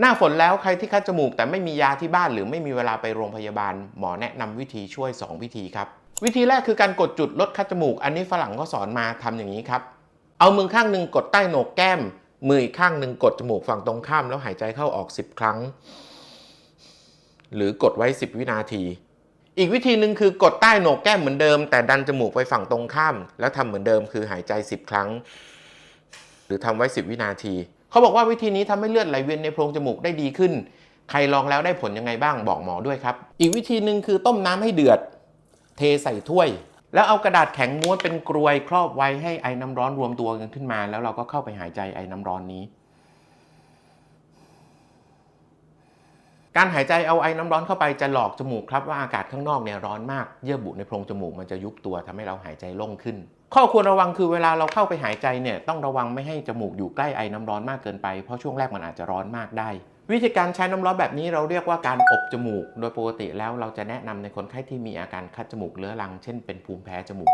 หน้าฝนแล้วใครที่คัดจมูก แต่ไม่มียาที่บ้านหรือไม่มีเวลาไปโรงพยาบาล หมอแนะนำวิธีช่วย 2 วิธีครับ วิธีแรกคือการกดจุดลดคัดจมูก อันนี้ฝรั่งก็สอนมาทำอย่างนี้ครับ เอามือข้างหนึ่งกดใต้โหนกแก้ม มืออีกข้างหนึ่งกดจมูกฝั่งตรงข้ามแล้วหายใจเข้าออก 10 ครั้ง หรือกดไว้ 10 วินาที อีกวิธีหนึ่งคือกดใต้โหนกแก้มเหมือนเดิม แต่ดันจมูกไปฝั่งตรงข้าม แล้วทำเหมือนเดิมคือหายใจ 10 ครั้ง หรือทำไว้ 10 วินาที เขาบอกว่าวิธีนี้ทำให้เลือดไหลเวียนในโพรงจมูกได้ดีขึ้น ใครลองแล้วได้ผลยังไงบ้างบอกหมอด้วยครับ อีกวิธีหนึ่งคือต้มน้ำให้เดือด เทใส่ถ้วย แล้วเอากระดาษแข็งม้วนเป็นกรวยครอบไว้ให้ไอ้น้ำร้อนรวมตัวกันขึ้นมา แล้วเราก็เข้าไปหายใจไอ้น้ำร้อนนี้ การหายใจเอาไอ้น้ำร้อนเข้าไปจะหลอกจมูกครับว่าอากาศข้างนอกเนี่ยร้อนมากเยื่อบุในโพรงจมูกมันจะยุบตัวทำให้เราหายใจโล่งขึ้น ข้อควรระวังคือเวลาเราเข้าไปหายใจเนี่ยต้องระวังไม่ให้จมูกอยู่ใกล้ไอ้น้ำร้อนมากเกินไปเพราะช่วงแรกมันอาจจะร้อนมากได้ วิธีการใช้น้ำร้อนแบบนี้เราเรียกว่าการอบจมูก โดยปกติแล้วเราจะแนะนำในคนไข้ที่มีอาการคัดจมูกเรื้อรัง เช่นเป็นภูมิแพ้จมูก